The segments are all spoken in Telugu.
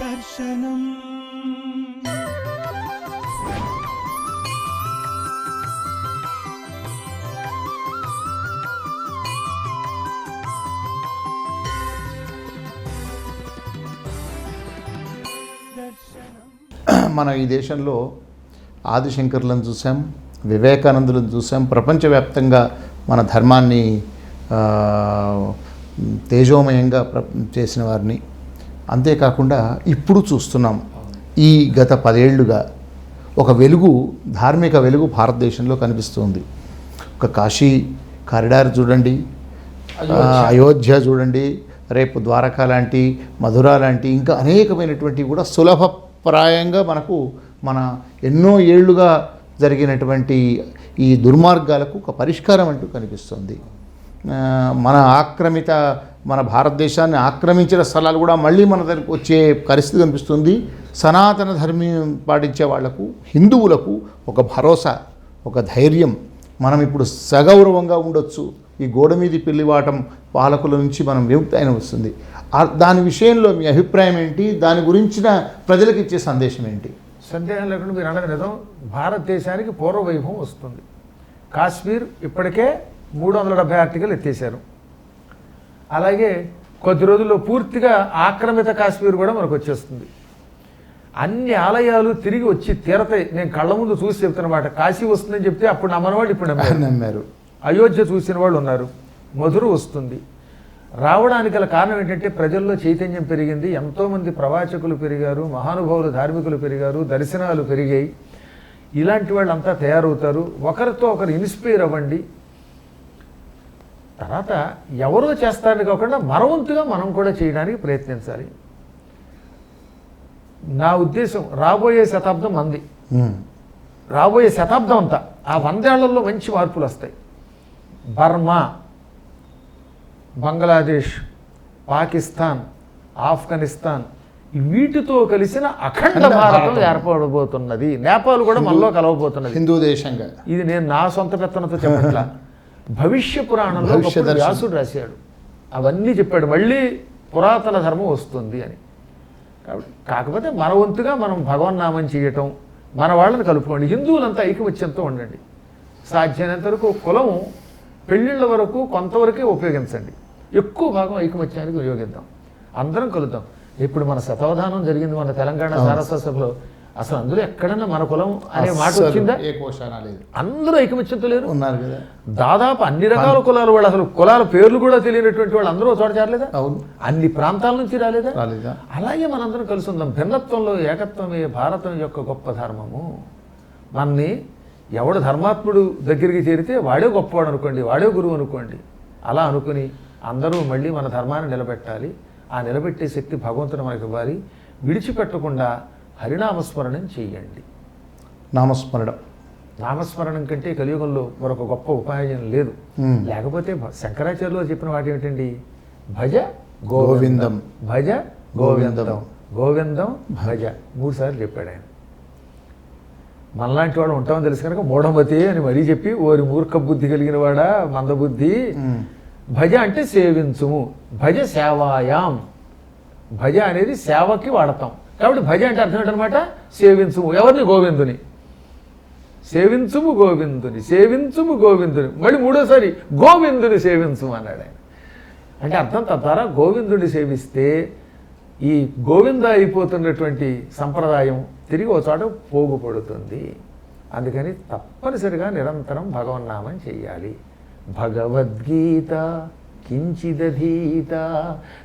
దర్శనం. మనం ఈ దేశంలో ఆదిశంకర్లను చూసాం వివేకానందులను చూసాం. ప్రపంచవ్యాప్తంగా మన ధర్మాన్ని తేజోమయంగా ప్ర చేసిన వారిని అంతేకాకుండా ఇప్పుడు చూస్తున్నాం ఈ గత పదేళ్ళుగా ఒక వెలుగు ధార్మిక వెలుగు భారతదేశంలో కనిపిస్తుంది. ఒక కాశీ కారిడార్ చూడండి అయోధ్య. చూడండి రేపు ద్వారకా లాంటి మధుర లాంటి ఇంకా అనేకమైనటువంటి కూడా సులభప్రాయంగా మనకు మన ఎన్నో ఏళ్ళుగా జరిగినటువంటి ఈ దుర్మార్గాలకు ఒక పరిష్కారం అంటూ కనిపిస్తుంది. మన ఆక్రమిత మన భారతదేశాన్ని ఆక్రమించిన స్థలాలు కూడా మళ్ళీ మన దగ్గరకు వచ్చే పరిస్థితి కనిపిస్తుంది. సనాతన ధర్మం పాటించే వాళ్ళకు హిందువులకు ఒక భరోసా ఒక ధైర్యం. మనం ఇప్పుడు సగౌరవంగా ఉండొచ్చు. ఈ గోడ మీది పెళ్ళివాటం పాలకుల నుంచి మనం విముక్తి అయిన వస్తుంది. దాని విషయంలో మీ అభిప్రాయం ఏంటి? దాని గురించిన ప్రజలకు ఇచ్చే సందేశం ఏంటి? సందేహం లేకుండా మీరు అనగలేదు భారతదేశానికి పూర్వ వైభవం వస్తుంది. కాశ్మీర్ ఇప్పటికే మూడు వందల డెబ్బై ఆర్టికల్ ఎత్తేసారు అలాగే కొద్ది రోజుల్లో పూర్తిగా ఆక్రమిత కాశ్మీర్ కూడా మనకు వచ్చేస్తుంది. అన్ని ఆలయాలు తిరిగి వచ్చి తీరతాయి. నేను కళ్ళ ముందు చూసి చెప్తున్నమాట కాశీ వస్తుందని చెప్తే అప్పుడు నమ్మనవాళ్ళు ఇప్పుడు నమ్మారు. నమ్మారు. అయోధ్య చూసిన వాళ్ళు ఉన్నారు. మధుర వస్తుంది. రావడానికి గల కారణం ఏంటంటే ప్రజల్లో చైతన్యం పెరిగింది. ఎంతోమంది ప్రవాచకులు పెరిగారు మహానుభావులు ధార్మికులు పెరిగారు దర్శనాలు పెరిగాయి. ఇలాంటి వాళ్ళంతా తయారవుతారు. ఒకరితో ఒకరు ఇన్స్పైర్ అవ్వండి. తర్వాత ఎవరో చేస్తారని కాకుండా మనవంతుగా మనం కూడా చేయడానికి ప్రయత్నించాలి. నా ఉద్దేశం రాబోయే శతాబ్దం మంది ఉమ్. రాబోయే శతాబ్దం అంతా ఆ వందేళ్ళలో మంచి మార్పులు వస్తాయి. బర్మా బంగ్లాదేశ్ పాకిస్తాన్ ఆఫ్ఘనిస్తాన్ వీటితో కలిసిన అఖండ భారతం ఏర్పడబోతున్నది. నేపాల్ కూడా మనలో కలవబోతున్నది. హిందూ దేశంగా. ఇది నేను నా సొంత పెత్తనతో చెప్పట్లా. భవిష్య పురాణంలో. వ్యాసుడు రాశాడు. అవన్నీ చెప్పాడు. మళ్ళీ పురాతన ధర్మం వస్తుంది అని. కాబట్టి కాకపోతే మన వంతుగా మనం భగవన్నామం చేయటం మన వాళ్ళని కలుపుకోండి. హిందువులంతా ఐకమత్యంతో ఉండండి. సాధ్యమైనంత వరకు కులం పెళ్ళిళ్ళ వరకు కొంతవరకే ఉపయోగించండి. ఎక్కువ భాగం ఐకమత్యానికి వినియోగిద్దాం అందరం కలుద్దాం. ఇప్పుడు మన శతావధానం జరిగింది మన తెలంగాణ సారస్వత సభలో. అసలు అందులో ఎక్కడన్నా మన కులం అనే మాట వచ్చిందా? ఏ కోశానా లేదు. అందరూ ఐకమత్యంతో లేరు. ఉన్నారు కదా. దాదాపు అన్ని రకాల కులాల వాళ్ళు అసలు కులాల పేర్లు కూడా తెలియనటువంటి వాళ్ళు అందరూ చోట చేరలేదా? అవును. అన్ని ప్రాంతాల నుంచి రాలేదా? రాలేదా? అలాగే మనందరం కలిసి ఉందాం. భిన్నత్వంలో ఏకత్వమే భారతం యొక్క గొప్ప ధర్మము. మనని ఎవడు ధర్మాత్ముడు దగ్గరికి చేరితే వాడే గొప్పవాడు అనుకోండి వాడే గురువు అనుకోండి. అలా అనుకుని అందరూ మళ్ళీ మన ధర్మాన్ని నిలబెట్టాలి. ఆ నిలబెట్టే శక్తి భగవంతుడు మనకి ఇవ్వాలి. విడిచిపెట్టకుండా హరినామస్మరణం చెయ్యండి నామస్మరణం. నామస్మరణం కంటే కలియుగంలో మరొక గొప్ప ఉపాయం లేదు. లేకపోతే శంకరాచార్యులు చెప్పిన వాటి ఏమిటండి? భజ గోవిందం. భజ గోవిందం. గోవిందం. భజ. మూడు సార్లు చెప్పాడు ఆయన. మనలాంటి వాడు ఉంటామని తెలుసు కనుక మూఢమతి అని మరీ చెప్పి ఓరి మూర్ఖ బుద్ధి కలిగిన వాడా మందబుద్ధి. భజ అంటే సేవించుము. భజ సేవాయాం. భజ అనేది సేవకి వాడతాం. కాబట్టి భజ అంటే అర్థం ఏంటనమాట? సేవించుము. ఎవరిని? గోవిందుని. సేవించుము గోవిందుని. సేవించుము గోవిందుని. మళ్ళీ మూడోసారి గోవిందుని సేవించుము అన్నాడు ఆయన. అంటే అర్థం తద్వారా గోవిందుని సేవిస్తే ఈ గోవింద అయిపోతున్నటువంటి సంప్రదాయం తిరిగి ఒక చోట పోగుపడుతుంది. అందుకని తప్పనిసరిగా నిరంతరం భగవన్నామం చెయ్యాలి. భగవద్గీత కించిదధీత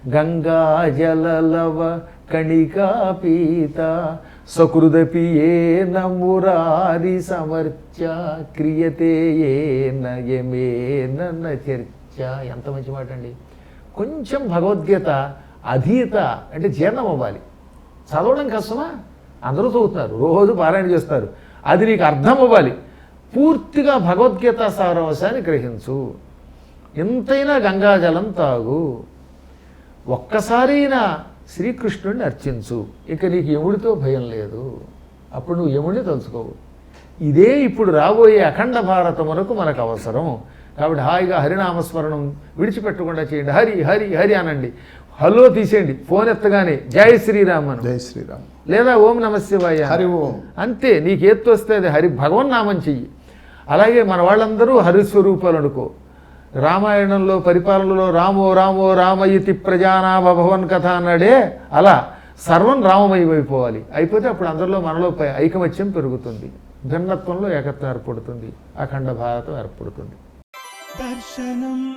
గంగాజలలవ కణికాపీత సకృదపి ఏన మురారి సమర్చ క్రియతే ఏన యమేన చర్చ. ఎంత మంచి మాట అండి. కొంచెం భగవద్గీత అధీత అంటే జీర్ణం అవ్వాలి. చదవడం కష్టమా? అందరూ చదువుతున్నారు. రోజు పారాయణ చేస్తారు. అది నీకు అర్థం అవ్వాలి. పూర్తిగా భగవద్గీత సారాంశాన్ని గ్రహించు. ఎంతైనా గంగాజలం తాగు. ఒక్కసారైనా శ్రీకృష్ణుడిని అర్చించు. ఇక నీకు యముడితో భయం లేదు. అప్పుడు నువ్వు యముడిని తలుచుకోవు. ఇదే ఇప్పుడు రాబోయే అఖండ భారతమునకు మనకు అవసరం. కాబట్టి హాయిగా హరినామస్మరణం విడిచిపెట్టకుండా చేయండి. హరి హరి హరి అనండి. హలో తీసేయండి. ఫోన్ ఎత్తగానే. జై శ్రీరామ్ అను జై శ్రీరామ్. లేదా ఓం నమ శివాయ. హరి ఓం. అంతే. నీకు వస్తే అది హరి భగవన్ నామం చెయ్యి. అలాగే మన వాళ్ళందరూ హరిస్వరూపాలు అనుకో. రామాయణంలో పరిపాలనలో రామో రామో రామయితి ప్రజానాభవన్ కథ అన్నాడే అలా సర్వం రామమయమైపోవాలి. అయిపోతే అప్పుడు అందరిలో మనలో పై- ఐకమత్యం పెరుగుతుంది. భిన్నత్వంలో ఏకత్వం ఏర్పడుతుంది. అఖండ భారతం ఏర్పడుతుంది. దర్శనం.